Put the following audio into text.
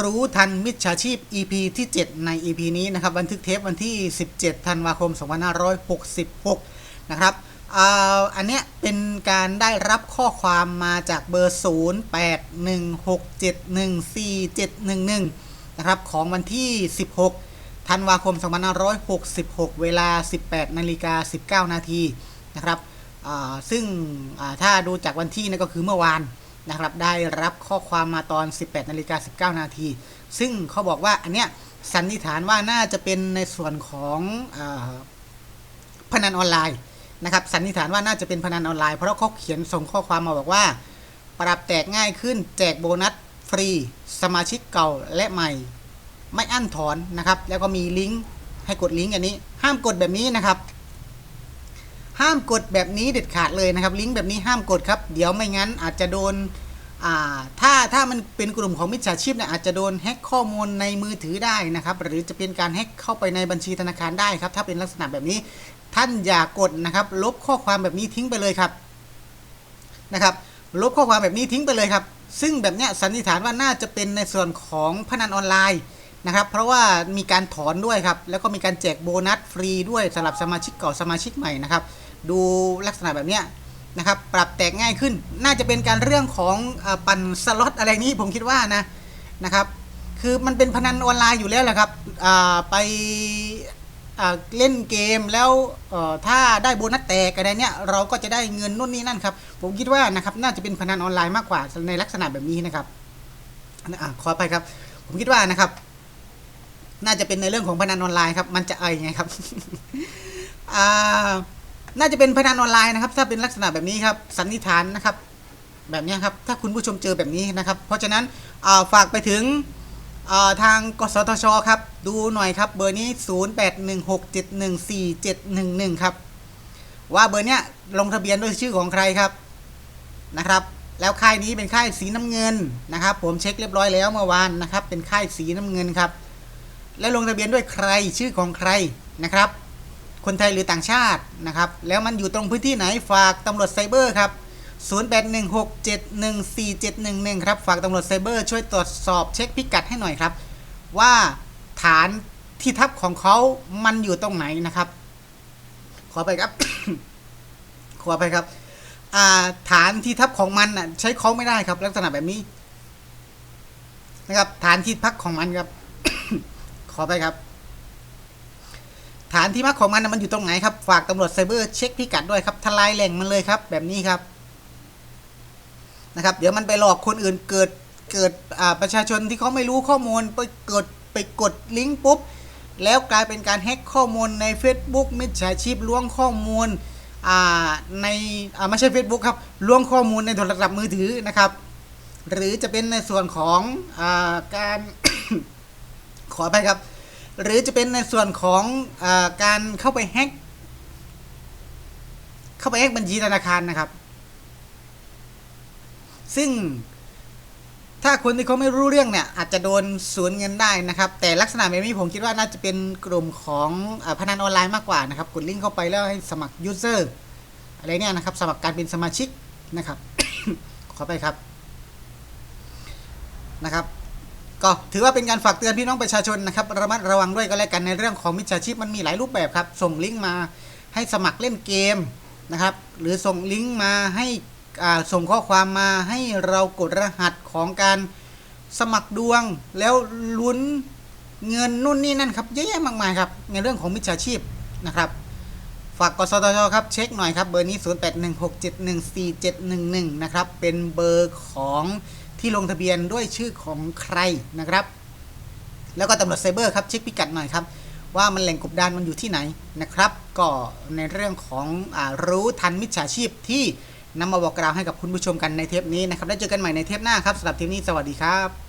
รู้ทันมิจฉาชีพ EP ที่ 7 ใน EP นี้นะครับบันทึกเทปวันที่ 17 ธันวาคม 2566 นะครับอ,อันเนี้ยเป็นการได้รับข้อความมาจากเบอร์ 0816714711 นะครับ ของวันที่ 16 ธันวาคม 2566 เวลา 18นาฬิกา19 นาทีนะครับซึ่งถ้าดูจากวันที่นั่นก็คือเมื่อวาน นะครับได้รับข้อความมาตอน 18นาฬิกา19 นาที ซึ่งเขาบอกว่าอันเนี้ยสันนิษฐานว่าน่าจะเป็นในส่วนของอพนันออนไลน์นะครับสันนิษฐานว่าน่าจะเป็นพนันออนไลน์เพราะเขาเขียนส่งข้อความมาบอกว่า ปรับแตกง่ายขึ้นแจกโบนัสฟรีสมาชิกเก่าและใหม่ ไม่อั้นถอนนะครับ แล้วก็มีลิงก์ให้กดลิงก์อันนี้ ห้ามกดแบบนี้นะครับ ห้ามกดแบบนี้เด็ดขาดเลยนะครับลิงก์แบบนี้ห้ามกดครับ เดี๋ยวไม่งั้นอาจจะโดนถ้าถ้ามันเป็นกลุ่มของมิจฉาชีพเนี่ยอาจจะโดนแฮ็กข้อมูลในมือถือได้นะครับ หรือจะเป็นการแฮ็กเข้าไปในบัญชีธนาคารได้ครับ ถ้าเป็นลักษณะแบบนี้ ท่านอย่ากดนะครับ ลบข้อความแบบนี้ทิ้งไปเลยครับนะครับลบข้อความแบบนี้ทิ้งไปเลยครับ ซึ่งแบบเนี้ยสันนิษฐานว่าน่าจะเป็นในส่วนของพนันออนไลน์นะครับ เพราะว่ามีการถอนด้วยครับ แล้วก็มีการแจกโบนัสฟรีด้วยสำหรับสมาชิกเก่าสมาชิกใหม่นะครับ ดูลักษณะแบบเนี้ยนะครับปรับแตกง่ายขึ้น น่าจะเป็นการเรื่องของอปั่นสล็อตอะไรนี้ผมคิดว่านะนะครับ คือมันเป็นพนันออนไลน์อยู่แล้วแหละครับไปเล่นเกมแล้วถ้าได้โบนัสแตกอะไรเนี้ยเราก็จะได้เงินนู่นนี่นั่นครับ ผมคิดว่านะครับน่าจะเป็นพนันออนไลน์มากกว่าในลักษณะแบบนี้นะครับอขอไปครับ ผมคิดว่านะครับ น่าจะเป็นในเรื่องของพนันออนไลน์ครับ มันจะไอไงครับอ่า น่าจะเป็นพนันออนไลน์นะครับถ้าเป็นลักษณะแบบนี้ครับสันนิษฐานนะครับแบบนี้ครับถ้าคุณผู้ชมเจอแบบนี้นะครับ เพราะฉะนั้นาฝากไปถึงาทางกสทชครับดูหน่อยครับเบอร์นี้ 0816714711 ครับว่าเบอร์เนี้ยลงทะเบียนด้วยชื่อของใครครับนะครับแล้วค่ายนี้เป็นค่ายสีน้ำเงินนะครับ ผมเช็คเรียบร้อยแล้วเมื่อวานนะครับ เป็นค่ายสีน้ำเงินครับ และลงทะเบียนด้วยใครชื่อของใครนะครับ คนไทยหรือต่างชาตินะครับ แล้วมันอยู่ตรงพื้นที่ไหนฝากตำรวจไซเบอร์ครับ 0816714711 ครับ ฝากตำรวจไซเบอร์ช่วยตรวจสอบเช็คพิกัดให้หน่อยครับ ว่าฐานที่ทับของเขามันอยู่ตรงไหนนะครับ ขอไปครับ ขอไปครับอ่าฐานที่ทับของมันน่ะใช้เขาไม่ได้ครับ ลักษณะแบบนี้ นะครับ ฐานที่พักของมันครับ ขอไปครับ ฐานที่พักของมันนะมันอยู่ตรงไหนครับ ฝากตำรวจไซเบอร์เช็คพิกัดด้วยครับทลายแหล่งมันเลยครับ แบบนี้ครับนะครับ เดี๋ยวมันไปหลอกคนอื่นเกิดเกิดประชาชนที่เขาไม่รู้ข้อมูลไปเกิดไปกดลิงก์ปุ๊บ แล้วกลายเป็นการแฮ็กข้อมูลใน Facebook มิจฉาชีพล้วงข้อมูลในไม่ใช่ Facebook ครับล้วงข้อมูลในโทรศัพท์มือถือนะครับ หรือจะเป็นในส่วนของอการขอไปครับ หรือจะเป็นในส่วนของอการเข้าไปแฮ็กเข้าไปแฮ็กบัญชีธนาคารนะครับ ซึ่งถ้าคนที่เขาไม่รู้เรื่องเนี่ยอาจจะโดนสูญเงินได้นะครับ แต่ลักษณะแบบนี้ผมคิดว่าน่าจะเป็นกลุ่มของอาพนันออนไลน์มากกว่านะครับ กดลิงก์เข้าไปแล้วให้สมัครยูเซอร์อะไรเนี่ยนะครับ สมัครการเป็นสมาชิกนะครับ ขอไปครับนะครับ ก็ถือว่าเป็นการฝากเตือนพี่น้องประชาชนนะครับระมัดระวังด้วยก็แล้วกันในเรื่องของมิจฉาชีพมันมีหลายรูปแบบครับ ส่งลิงก์มาให้สมัครเล่นเกมนะครับหรือส่งลิงก์มาให้อ่าส่งข้อความมาให้เรากดรหัสของการสมัครดวง แล้วลุ้นเงินนู่นนี่นั่นครับเยอะแยะมากมายครับในเรื่องของมิจฉาชีพนะครับฝากกสทชครับเช็คหน่อยครับเบอร์นี้ 0816714711 นะครับเป็นเบอร์ของ ที่ลงทะเบียนด้วยชื่อของใครนะครับ แล้วก็ตำรวจไซเบอร์ครับเช็คพิกัดหน่อยครับ ว่ามันแหล่งกบดานมันอยู่ที่ไหนนะครับ ก็ในเรื่องของอรู้ทันมิจฉาชีพที่นำมาบอกกล่าวให้กับคุณผู้ชมกันในเทปนี้นะครับ แล้วเจอกันใหม่ในเทปหน้าครับสำหรับเทปนี้สวัสดีครับ